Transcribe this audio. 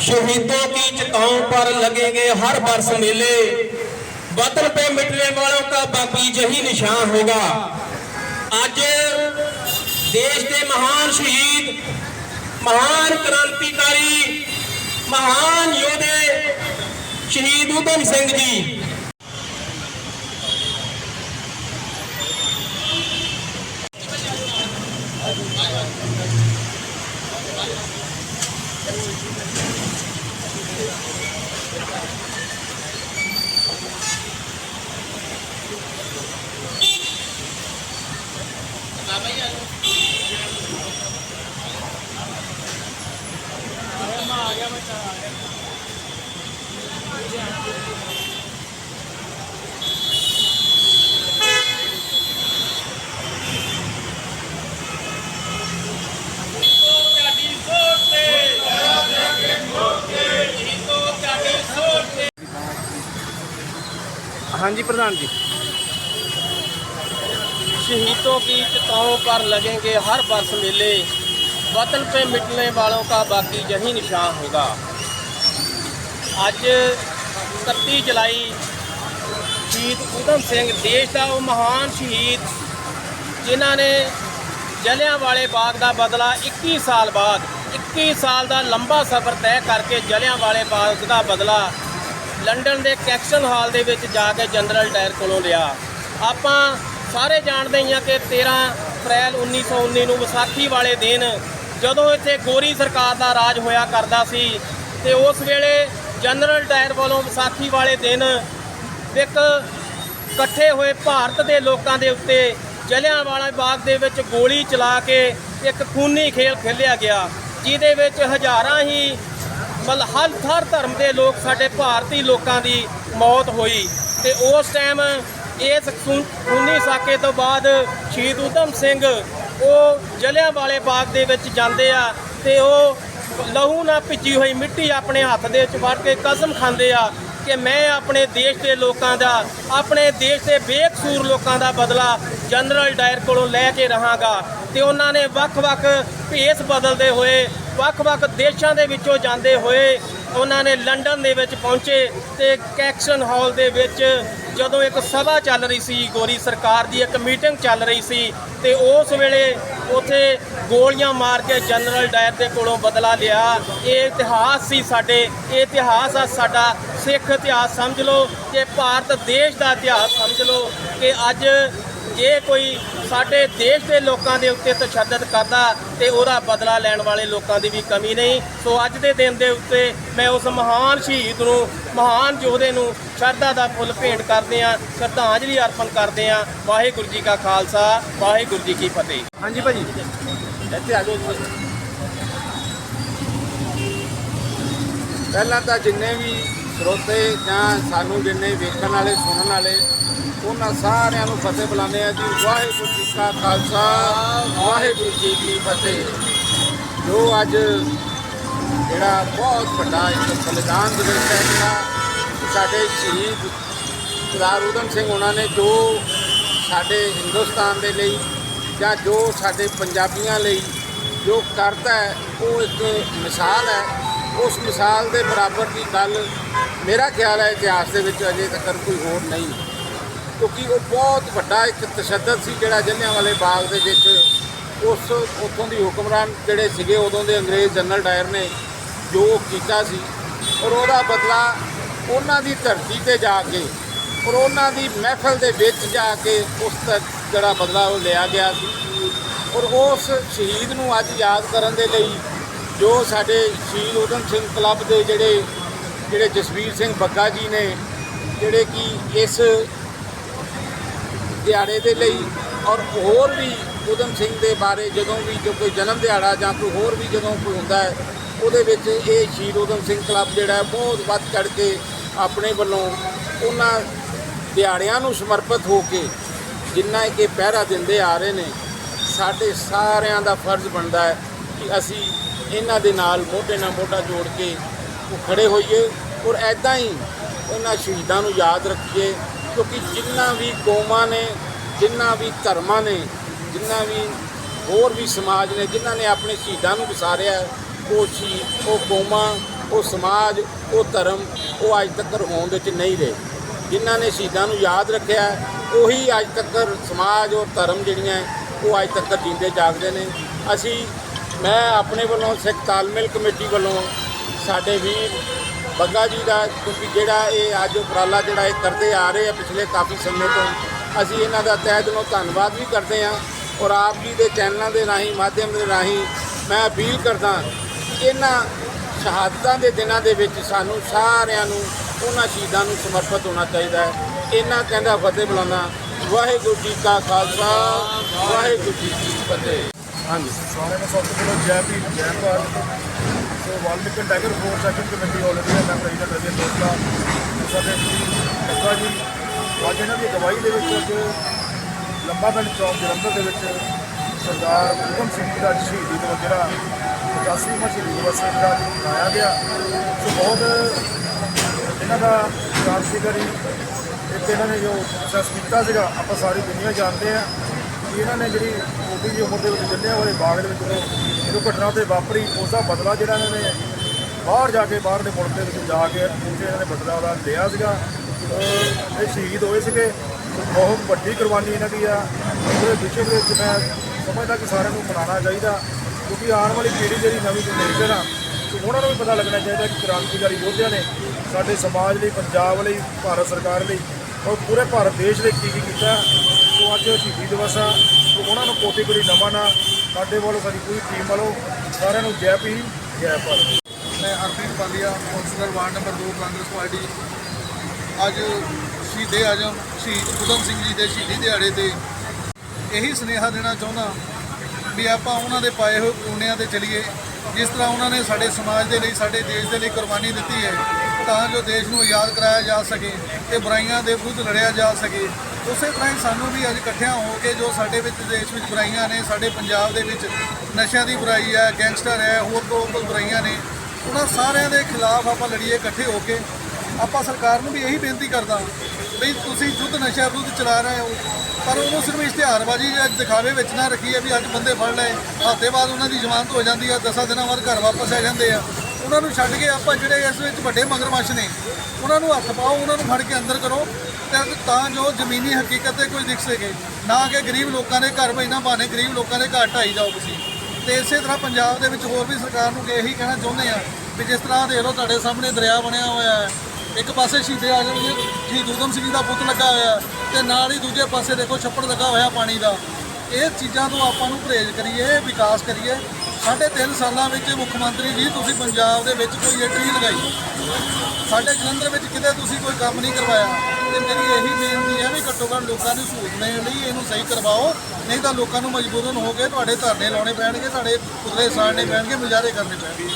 शहीदों की चिताओं पर लगेंगे हर वर्ष मेले वतन पे मिटने वालों का बाकी यही निशान होगा आज देश के महान शहीद महान क्रांतिकारी महान योद्धे शहीद उधम सिंह जी ਪ੍ਰਧਾਨ ਜੀ शहीदों की चिताओं पर लगेंगे हर वर्ष मेले वतन पे मिटने वालों का बाकी यही निशान होगा ਅੱਜ 31 ਜੁਲਾਈ ਸ਼ਹੀਦ ਊਧਮ ਸਿੰਘ ਦੇਸ਼ ਦਾ ਉਹ ਮਹਾਨ ਸ਼ਹੀਦ ਜਿਨ੍ਹਾਂ ਨੇ ਜਲਿਆਂ ਵਾਲੇ ਬਾਗ ਦਾ ਬਦਲਾ 21 ਸਾਲ ਬਾਅਦ 21 ਸਾਲ ਦਾ ਲੰਬਾ ਸਫ਼ਰ ਤੈਅ ਕਰਕੇ ਜਲਿਆਂ ਵਾਲੇ ਬਾਗ ਦਾ ਬਦਲਾ ਲੰਡਨ ਦੇ ਕੈਕਸਨ ਹਾਲ ਦੇ ਵਿੱਚ ਜਾ ਕੇ ਜਨਰਲ ਡਾਇਰ ਕੋਲੋਂ ਲਿਆ। ਆਪਾਂ ਸਾਰੇ ਜਾਣਦੇ ਹੀ ਹਾਂ ਕਿ 13 ਅਪ੍ਰੈਲ 1919 ਨੂੰ ਵਿਸਾਖੀ ਵਾਲੇ ਦਿਨ ਜਦੋਂ ਇੱਥੇ ਗੋਰੀ ਸਰਕਾਰ ਦਾ ਰਾਜ ਹੋਇਆ ਕਰਦਾ ਸੀ ਤੇ ਉਸ ਵੇਲੇ ਜਨਰਲ ਡਾਇਰ ਵੱਲੋਂ ਵਿਸਾਖੀ ਵਾਲੇ ਦਿਨ ਇੱਕ ਇਕੱਠੇ ਹੋਏ ਭਾਰਤ ਦੇ ਲੋਕਾਂ ਦੇ ਉੱਤੇ ਜਲਿਆਂਵਾਲਾ ਬਾਗ ਦੇ ਵਿੱਚ ਗੋਲੀ ਚਲਾ ਕੇ ਇੱਕ ਖੂਨੀ ਖੇਲ ਖੇਲਿਆ ਗਿਆ, ਜਿਹਦੇ ਵਿੱਚ ਹਜ਼ਾਰਾਂ ਹੀ ਮਤਲਬ ਹਰ ਹਰ ਧਰਮ ਦੇ ਲੋਕ ਸਾਡੇ ਭਾਰਤੀ ਲੋਕਾਂ ਦੀ ਮੌਤ ਹੋਈ ਤੇ ਉਸ ਟਾਈਮ ਇਸ ਖੂ- ਖੂਨੀ ਸਾਕੇ ਤੋਂ ਬਾਅਦ ਸ਼ਹੀਦ ਊਧਮ ਸਿੰਘ ਉਹ ਜਲਿਆਂਵਾਲੇ ਬਾਗ ਦੇ ਵਿੱਚ ਜਾਂਦੇ ਆ ਤੇ ਉਹ ਲਹੂ ਨਾਲ ਭਿੱਜੀ ਹੋਈ ਮਿੱਟੀ ਆਪਣੇ ਹੱਥ ਦੇ ਵਿੱਚ ਵੜ ਕੇ ਕਸਮ ਖਾਂਦੇ ਆ ਕਿ ਮੈਂ ਆਪਣੇ ਦੇਸ਼ ਦੇ ਲੋਕਾਂ ਦਾ, ਆਪਣੇ ਦੇਸ਼ ਦੇ ਬੇਕਸੂਰ ਲੋਕਾਂ ਦਾ ਬਦਲਾ ਜਨਰਲ ਡਾਇਰ ਕੋਲੋਂ ਲੈ ਕੇ ਰਹਾਂਗਾ ਤੇ ਉਹਨਾਂ ਨੇ ਵੱਖ-ਵੱਖ ਭੇਸ ਬਦਲਦੇ ਹੋਏ ਵੱਖ-ਵੱਖ ਦੇਸ਼ਾਂ ਦੇ ਵਿੱਚੋਂ ਜਾਂਦੇ ਹੋਏ ਉਹਨਾਂ ਨੇ ਲੰਡਨ ਦੇ ਵਿੱਚ ਪਹੁੰਚੇ ਤੇ ਕੈਕਸ਼ਨ ਹਾਲ ਦੇ ਵਿੱਚ ਜਦੋਂ ਇੱਕ ਸਭਾ ਚੱਲ ਰਹੀ ਸੀ, ਗੋਰੀ ਸਰਕਾਰ ਦੀ ਇੱਕ ਮੀਟਿੰਗ ਚੱਲ ਰਹੀ ਸੀ ਤੇ ਉਸ ਵੇਲੇ ਉਥੇ ਗੋਲੀਆਂ ਮਾਰ ਕੇ ਜਨਰਲ ਡਾਇਰ ਦੇ ਕੋਲੋਂ ਬਦਲਾ ਲਿਆ। ਇਹ ਇਤਿਹਾਸ ਸੀ ਸਾਡੇ, ਇਹ ਇਤਿਹਾਸ ਆ ਸਾਡਾ ਸਿੱਖ ਇਤਿਹਾਸ ਸਮਝ ਲਓ ਕਿ ਭਾਰਤ ਦੇਸ਼ ਦਾ ਇਤਿਹਾਸ ਸਮਝ ਲਓ ਕਿ ਅੱਜ ਜੇ ਕੋਈ ਸਾਡੇ ਦੇਸ਼ ਦੇ ਲੋਕਾਂ ਦੇ ਉੱਤੇ ਤਸ਼ੱਦਦ ਕਰਦਾ ਤੇ ਉਹਦਾ ਬਦਲਾ ਲੈਣ ਵਾਲੇ ਲੋਕਾਂ ਦੀ ਵੀ ਕਮੀ ਨਹੀਂ। ਸੋ ਅੱਜ ਦੇ ਦਿਨ ਦੇ ਉੱਤੇ ਮੈਂ ਉਸ ਮਹਾਨ ਸ਼ਹੀਦ ਨੂੰ ਮਹਾਨ ਯੋਧੇ ਨੂੰ ਸ਼ਰਧਾ ਦਾ ਫੁੱਲ ਭੇਂਟ ਕਰਦੇ ਆ ਸ਼ਰਧਾਂਜਲੀ ਅਰਪਣ ਕਰਦੇ ਆ ਵਾਹਿਗੁਰੂ ਜੀ ਕਾ ਖਾਲਸਾ ਵਾਹਿਗੁਰੂ ਜੀ ਕੀ ਫਤਿਹ। ਹਾਂਜੀ ਭਾਜੀ। ਇੱਥੇ ਆ ਜਾਓ ਪਹਿਲਾਂ ਤਾਂ ਜਿੰਨੇ ਵੀ ਸਰੋਤੇ ਜਾਂ ਸਾਨੂੰ ਜਿੰਨੇ ਵੇਖਣ ਵਾਲੇ, ਸੁਣਨ ਵਾਲੇ, ਉਹਨਾਂ ਸਾਰਿਆਂ ਨੂੰ ਫਤਿਹ ਬੁਲਾਉਂਦੇ ਆ ਜੀ। ਵਾਹਿਗੁਰੂ ਜੀ ਕਾ ਖਾਲਸਾ, ਵਾਹਿਗੁਰੂ ਜੀ ਕੀ ਫਤਿਹ। ਜੋ ਅੱਜ ਜਿਹੜਾ ਬਹੁਤ ਵੱਡਾ ਇੱਕ ਬਲਿਦਾਨ ਦਿਵਸ ਹੈ ਜਿਹੜਾ, ਸਾਡੇ ਸ਼ਹੀਦ ਸਰਦਾਰ ਊਧਮ ਸਿੰਘ ਉਹਨਾਂ ਨੇ ਜੋ ਸਾਡੇ ਹਿੰਦੁਸਤਾਨ ਦੇ ਲਈ ਜਾਂ ਜੋ ਸਾਡੇ ਪੰਜਾਬੀਆਂ ਲਈ ਜੋ ਕਰਦਾ ਹੈ, ਉਹ ਇੱਕ ਮਿਸਾਲ ਹੈ। ਉਸ ਮਿਸਾਲ ਦੇ ਬਰਾਬਰ ਦੀ ਗੱਲ ਮੇਰਾ ਖਿਆਲ ਹੈ ਇਤਿਹਾਸ ਦੇ ਵਿੱਚ ਅਜੇ ਤੱਕ ਕੋਈ ਹੋਰ ਨਹੀਂ। ਕਿਉਂਕਿ ਉਹ ਬਹੁਤ ਵੱਡਾ ਇੱਕ ਤਸ਼ੱਦਦ ਸੀ ਜਿਹੜਾ ਜਲਿਆਂਵਾਲੇ ਬਾਗ ਦੇ ਵਿੱਚ ਉਸ ਉੱਥੋਂ ਦੀ ਹੁਕਮਰਾਨ ਜਿਹੜੇ ਸੀਗੇ ਉਦੋਂ ਦੇ ਅੰਗਰੇਜ਼ ਜਨਰਲ ਡਾਇਰ ਨੇ ਜੋ ਕੀਤਾ ਸੀ ਔਰ ਉਹਦਾ ਬਦਲਾ ਉਹਨਾਂ ਦੀ ਧਰਤੀ ਤੇ ਜਾ ਕੇ ਔਰ ਉਹਨਾਂ ਦੀ ਮਹਿਫਲ ਦੇ ਵਿੱਚ ਜਾ ਕੇ ਉਸ ਦਾ ਜਿਹੜਾ ਬਦਲਾ ਉਹ ਲਿਆ ਗਿਆ ਸੀ। ਔਰ ਉਸ ਸ਼ਹੀਦ ਨੂੰ ਅੱਜ ਯਾਦ ਕਰਨ ਦੇ ਲਈ ਜੋ ਸਾਡੇ ਸ਼ਹੀਦ ਊਧਮ ਸਿੰਘ ਕਲੱਬ ਦੇ ਜਿਹੜੇ ਜਿਹੜੇ ਜਸਵੀਰ ਸਿੰਘ ਬੱਗਾ ਜੀ ਨੇ, ਜਿਹੜੇ ਕਿ ਇਸ ਦਿਹਾੜੇ ਦੇ ਲਈ ਔਰ ਹੋਰ ਵੀ ਊਧਮ ਸਿੰਘ ਦੇ ਬਾਰੇ ਜਦੋਂ ਵੀ ਜੋ ਕੋਈ ਜਨਮ ਦਿਹਾੜਾ ਜਾਂ ਕੋਈ ਹੋਰ ਵੀ ਜਦੋਂ ਕੋਈ ਹੁੰਦਾ ਹੈ, ਉਹਦੇ ਵਿੱਚ ਇਹ ਸ਼ਹੀਦ ਊਧਮ ਸਿੰਘ ਕਲੱਬ ਜਿਹੜਾ ਬਹੁਤ ਵੱਧ ਚੜ ਕੇ ਆਪਣੇ ਵੱਲੋਂ ਉਹਨਾਂ ਦਿਹਾੜਿਆਂ ਨੂੰ ਸਮਰਪਿਤ ਹੋ ਕੇ ਜਿੰਨਾ ਕਿ ਪਹਿਰਾ ਦਿੰਦੇ ਆ ਰਹੇ ਨੇ, ਸਾਡੇ ਸਾਰਿਆਂ ਦਾ ਫਰਜ਼ ਬਣਦਾ ਹੈ ਕਿ ਅਸੀਂ ਇਹਨਾਂ ਦੇ ਨਾਲ ਮੋਢੇ ਨਾਲ ਮੋਢਾ ਜੋੜ ਕੇ ਉਹ ਖੜੇ ਹੋਈਏ ਔਰ ਐਦਾਂ ਹੀ ਉਹਨਾਂ ਸ਼ਹੀਦਾਂ ਨੂੰ ਯਾਦ ਰੱਖੀਏ, ਕਿਉਂਕਿ ਜਿੰਨਾ ਵੀ ਕੌਮਾਂ ਨੇ, ਜਿੰਨਾ ਵੀ ਧਰਮਾਂ ਨੇ, ਜਿੰਨਾ ਵੀ ਹੋਰ ਵੀ ਸਮਾਜ ਨੇ, ਜਿਨ੍ਹਾਂ ਨੇ ਆਪਣੇ ਸ਼ਹੀਦਾਂ ਨੂੰ ਵਿਸਾਰਿਆ, ਉਹ ਸ਼ਹੀਦ, ਉਹ ਕੌਮਾਂ, ਉਹ ਸਮਾਜ, ਉਹ ਧਰਮ, ਉਹ ਅੱਜ ਤੱਕ ਹੋਂਦ ਵਿੱਚ ਨਹੀਂ ਰਹੇ। ਜਿਨ੍ਹਾਂ ਨੇ ਸ਼ਹੀਦਾਂ ਨੂੰ ਯਾਦ ਰੱਖਿਆ, ਉਹੀ ਅੱਜ ਤੱਕ ਸਮਾਜ ਔਰ ਧਰਮ ਜਿਹੜੀਆਂ, ਉਹ ਅੱਜ ਤੱਕ ਜੀਂਦੇ ਜਾਗਦੇ ਨੇ। ਅਸੀਂ ਮੈਂ ਆਪਣੇ ਵੱਲੋਂ ਸਿੱਖ ਤਾਲਮੇਲ ਕਮੇਟੀ ਵੱਲੋਂ ਸਾਡੇ ਵੀਰ ਬੱਗਾ ਜੀ ਦਾ, ਕਿਉਂਕਿ ਜਿਹੜਾ ਇਹ ਅੱਜ ਉਪਰਾਲਾ ਜਿਹੜਾ ਇਹ ਕਰਦੇ ਆ ਰਹੇ ਆ ਪਿਛਲੇ ਕਾਫੀ ਸਮੇਂ ਤੋਂ, ਅਸੀਂ ਇਹਨਾਂ ਦਾ ਤਹਿ ਦਿਲੋਂ ਧੰਨਵਾਦ ਵੀ ਕਰਦੇ ਹਾਂ ਔਰ ਆਪ ਜੀ ਦੇ ਚੈਨਲਾਂ ਦੇ ਰਾਹੀਂ, ਮਾਧਿਅਮ ਦੇ ਰਾਹੀਂ ਮੈਂ ਅਪੀਲ ਕਰਦਾ ਇਹਨਾਂ ਸ਼ਹਾਦਤਾਂ ਦੇ ਦਿਨਾਂ ਦੇ ਵਿੱਚ ਸਾਨੂੰ ਸਾਰਿਆਂ ਨੂੰ, ਉਹਨਾਂ ਸ਼ਹੀਦਾਂ ਨੂੰ ਸਮਰਪਿਤ ਹੋਣਾ ਚਾਹੀਦਾ ਹੈ। ਇਹਨਾਂ ਕਹਿੰਦਾ ਫਤਿਹ ਬੁਲਾਉਂਦਾ, ਵਾਹਿਗੁਰੂ ਜੀ ਕਾ ਖਾਲਸਾ, ਵਾਹਿਗੁਰੂ ਜੀ ਕੀ ਫਤਿਹ। ਹਾਂਜੀ। ਸਾਰਿਆਂ ਨੂੰ ਸਭ ਤੋਂ ਪਹਿਲਾਂ Jai Bhim, Jai Bharat. So Valmiki tiger force action committee all India ਮੈਂ ਪ੍ਰੈਜ਼ੀਡੈਂਟ ਰਜੇ ਦੋਸਲਾ ਸਾਡੇ ਵੀਰ ਜੀ। ਅੱਜ ਇਹਨਾਂ ਦੀ ਅਗਵਾਈ ਦੇ ਵਿੱਚ ਅੱਜ ਲੰਬਾ ਪਿੰਡ ਚੌਕ ਜਲੰਧਰ ਦੇ ਵਿੱਚ ਸਰਦਾਰ ਊਧਮ ਸਿੰਘ ਜੀ ਦਾ ਸ਼ਹੀਦੀ ਦਿਵਸ ਜਿਹੜਾ 85ਵਾਂ ਸ਼ਹੀਦੀ ਦਿਵਸ ਜਿਹੜਾ ਮਨਾਇਆ ਗਿਆ। ਸੋ ਬਹੁਤ ਇਹਨਾਂ ਦਾ ਕਾਰਜਕਾਰੀ ਇੱਕ ਇਹਨਾਂ ਨੇ ਜੋ ਪ੍ਰੋਸੈਸ ਕੀਤਾ ਸੀਗਾ, ਆਪਾਂ ਸਾਰੀ ਦੁਨੀਆ ਜਾਣਦੇ ਆ ਕਿ ਇਹਨਾਂ ਨੇ ਜਿਹੜੀ ਮੋਦੀ ਦੀ ਉਮਰ ਦੇ ਵਿੱਚ ਜੱਲਿਆਂ ਵਾਲੇ ਬਾਗ ਦੇ ਵਿੱਚ ਜਦੋਂ ਜਦੋਂ ਘਟਨਾ ਤੇ ਵਾਪਰੀ ਉਸ ਦਾ ਬਦਲਾ ਜਿਹੜਾ ਇਹਨਾਂ ਨੇ ਬਾਹਰ ਜਾ ਕੇ ਬਾਹਰ ਦੇ ਮੁਲਕ ਦੇ ਵਿੱਚ ਜਾ ਕੇ ਉੱਥੇ ਇਹਨਾਂ ਨੇ ਬਦਲਾ ਉਹਦਾ ਲਿਆ ਸੀਗਾ। ਅਹ ਇਹ ਸ਼ਹੀਦ ਹੋਏ ਸੀਗੇ। ਬਹੁਤ ਵੱਡੀ ਕੁਰਬਾਨੀ ਇਹਨਾਂ ਦੀ ਆ। ਪੂਰੇ ਵਿਸ਼ਵ ਦੇ ਵਿੱਚ ਮੈਂ ਸਮਝਦਾ ਕਿ ਸਾਰਿਆਂ ਨੂੰ ਮਨਾਉਣਾ ਚਾਹੀਦਾ। ਕਿਉਂਕਿ ਆਉਣ ਵਾਲੀ ਪੀੜ੍ਹੀ ਜਿਹੜੀ ਨਵੀਂ ਜਨਰੇਸ਼ਨ ਆ, ਉਹਨਾਂ ਨੂੰ ਵੀ ਪਤਾ ਲੱਗਣਾ ਚਾਹੀਦਾ ਕਿ ਕ੍ਰਾਂਤੀਕਾਰੀ ਯੋਧਿਆਂ ਨੇ ਸਾਡੇ ਸਮਾਜ ਲਈ, ਪੰਜਾਬ ਲਈ, ਭਾਰਤ ਸਰਕਾਰ ਲਈ, ਔਰ ਪੂਰੇ ਭਾਰਤ ਦੇਸ਼ ਲਈ ਕੀ ਕੀ ਕੀਤਾ। ਸੋ ਅੱਜ ਸ਼ਹੀਦੀ ਦਿਵਸ ਆ। ਸੋ ਉਹਨਾਂ ਨੂੰ ਕੋਟੀ ਕੋਟੀ ਨਮਨ ਆ ਸਾਡੇ ਵੱਲੋਂ ਸਾਡੀ ਪੂਰੀ ਟੀਮ ਵੱਲੋਂ ਸਾਰਿਆਂ ਨੂੰ ਜੈ ਭੀਮ, ਜੈ ਭਾਰਤ। ਮੈਂ Harpreet Paliya councillor ward number 2 Congress party. ਅੱਜ ਸ਼ਹੀਦੇ ਆਜਮ, ਸ਼ਹੀਦ ਊਧਮ ਸਿੰਘ ਜੀ ਦੇ ਸ਼ਹੀਦੀ ਦਿਹਾੜੇ ਤੇ ਇਹੀ ਸੁਨੇਹਾ ਦੇਣਾ ਚਾਹੁੰਦਾ ਵੀ ਆਪਾਂ ਉਹਨਾਂ ਦੇ ਪਾਏ ਹੋਏ ਕੋਨਿਆਂ ਤੇ ਚਲੀਏ। ਜਿਸ ਤਰ੍ਹਾਂ ਉਹਨਾਂ ਨੇ ਸਾਡੇ ਸਮਾਜ ਦੇ ਲਈ, ਸਾਡੇ ਦੇਸ਼ ਦੇ ਲਈ ਕੁਰਬਾਨੀ ਦਿੱਤੀ ਹੈ। ਤਾਂ ਜੋ ਦੇਸ਼ ਨੂੰ ਆਜ਼ਾਦ ਕਰਾਇਆ ਜਾ ਸਕੇ ਤੇ ਬੁਰਾਈਆਂ ਦੇ ਵਿਰੁੱਧ ਲੜਿਆ ਜਾ ਸਕੇ। ਉਸੇ ਤਰ੍ਹਾਂ ਹੀ ਸਾਨੂੰ ਵੀ ਅੱਜ ਇਕੱਠਿਆਂ ਹੋ ਕੇ ਜੋ ਸਾਡੇ ਵਿੱਚ ਦੇਸ਼ ਵਿੱਚ ਬੁਰਾਈਆਂ ਨੇ, ਸਾਡੇ ਪੰਜਾਬ ਦੇ ਵਿੱਚ ਨਸ਼ਿਆਂ ਦੀ ਬੁਰਾਈ ਹੈ, ਗੈਂਗਸਟਰ ਹੈ, ਹੋਰ ਤੋਂ ਹੋਰ ਬੁਰਾਈਆਂ ਨੇ, ਉਹਨਾਂ ਸਾਰਿਆਂ ਦੇ ਖਿਲਾਫ ਆਪਾਂ ਲੜੀਏ ਇਕੱਠੇ ਹੋ ਕੇ। ਆਪਾਂ ਸਰਕਾਰ ਨੂੰ ਵੀ ਇਹੀ ਬੇਨਤੀ ਕਰਦਾ ਵੀ ਤੁਸੀਂ ਯੁੱਧ ਨਸ਼ਾ ਵਿਰੁੱਧ ਚਲਾ ਰਹੇ ਹੋ, ਪਰ ਉਹਨੂੰ ਸਿਰਫ ਇਸ਼ਤਿਹਾਰਬਾਜ਼ੀ ਜਾਂ ਦਿਖਾਵੇ ਵਿੱਚ ਨਾ ਰੱਖੀਏ ਵੀ ਅੱਜ ਬੰਦੇ ਫੜ ਲਏ, ਹਫ਼ਤੇ ਬਾਅਦ ਉਹਨਾਂ ਦੀ ਜ਼ਮਾਨਤ ਹੋ ਜਾਂਦੀ ਆ ਦਸਾਂ ਦਿਨਾਂ ਬਾਅਦ ਘਰ ਵਾਪਸ ਆ ਜਾਂਦੇ ਆ। ਉਹਨਾਂ ਨੂੰ ਛੱਡ ਕੇ ਆਪਾਂ ਜਿਹੜੇ ਇਸ ਵਿੱਚ ਵੱਡੇ ਮਗਰਮੱਛ ਨੇ, ਉਹਨਾਂ ਨੂੰ ਹੱਥ ਪਾਓ, ਉਹਨਾਂ ਨੂੰ ਫੜ ਕੇ ਅੰਦਰ ਕਰੋ ਤੇ ਤਾਂ ਜੋ ਜ਼ਮੀਨੀ ਹਕੀਕਤ ਤੇ ਕੋਈ ਦਿਖ ਸਕੇ। ਨਾ ਕਿ ਗਰੀਬ ਲੋਕਾਂ ਦੇ ਘਰ ਬੈਠਣਾ ਬਾਨੇ ਗਰੀਬ ਲੋਕਾਂ ਦੇ ਘਰ ਢਾਈ ਜਾਓ ਤੁਸੀਂ। ਤੇ ਇਸੇ ਤਰ੍ਹਾਂ ਪੰਜਾਬ ਦੇ ਵਿੱਚ ਹੋਰ ਵੀ ਸਰਕਾਰ ਨੂੰ ਇਹੀ ਕਹਿਣਾ ਚਾਹੁੰਦੇ ਆ ਵੀ ਜਿਸ ਤਰ੍ਹਾਂ ਦੇਖ ਲਓ ਤੁਹਾਡੇ ਸਾਹਮਣੇ ਦਰਿਆ ਬਣਿਆ ਹੋਇਆ ਹੈ। ਇੱਕ ਪਾਸੇ ਸ਼ਹੀਦੇ ਆਜਮ ਜੀ ਸ਼ਹੀਦ ਊਧਮ ਸਿੰਘ ਜੀ ਦਾ ਪੁੱਤ ਲੱਗਾ ਹੋਇਆ ਹੈ ਤੇ ਨਾਲ ਹੀ ਦੂਜੇ ਪਾਸੇ ਦੇਖੋ ਛੱਪੜ ਲੱਗਾ ਹੋਇਆ ਪਾਣੀ ਦਾ। ਇਹ ਚੀਜ਼ਾਂ ਤੋਂ ਆਪਾਂ ਨੂੰ ਪਰਹੇਜ਼ ਕਰੀਏ, ਵਿਕਾਸ ਕਰੀਏ। ਸਾਢੇ ਤਿੰਨ ਸਾਲਾਂ ਵਿੱਚ ਮੁੱਖ ਮੰਤਰੀ ਜੀ, ਤੁਸੀਂ ਪੰਜਾਬ ਦੇ ਵਿੱਚ ਕੋਈ ਇੱਟ ਨਹੀਂ ਲਗਾਈ। ਸਾਡੇ ਜਲੰਧਰ ਵਿੱਚ ਕਿਤੇ ਤੁਸੀਂ ਕੋਈ ਕੰਮ ਨਹੀਂ ਕਰਵਾਇਆ। ਤੇ ਮੇਰੀ ਇਹੀ ਬੇਨਤੀ ਹੈ ਵੀ ਘੱਟੋ ਘੱਟ ਲੋਕਾਂ ਨੂੰ ਸਹੂਲਤ ਦੇਣ ਲਈ ਇਹਨੂੰ ਸਹੀ ਕਰਵਾਓ। ਨਹੀਂ ਤਾਂ ਲੋਕਾਂ ਨੂੰ ਮਜਬੂਰਨ ਹੋ ਕੇ ਤੁਹਾਡੇ ਧਰਨੇ ਲਾਉਣੇ ਪੈਣਗੇ, ਤੁਹਾਡੇ ਪੁਤਲੇ ਸਾੜਨੇ ਪੈਣਗੇ ਮੁਜ਼ਾਹਰੇ ਕਰਨੇ ਪੈਣਗੇ।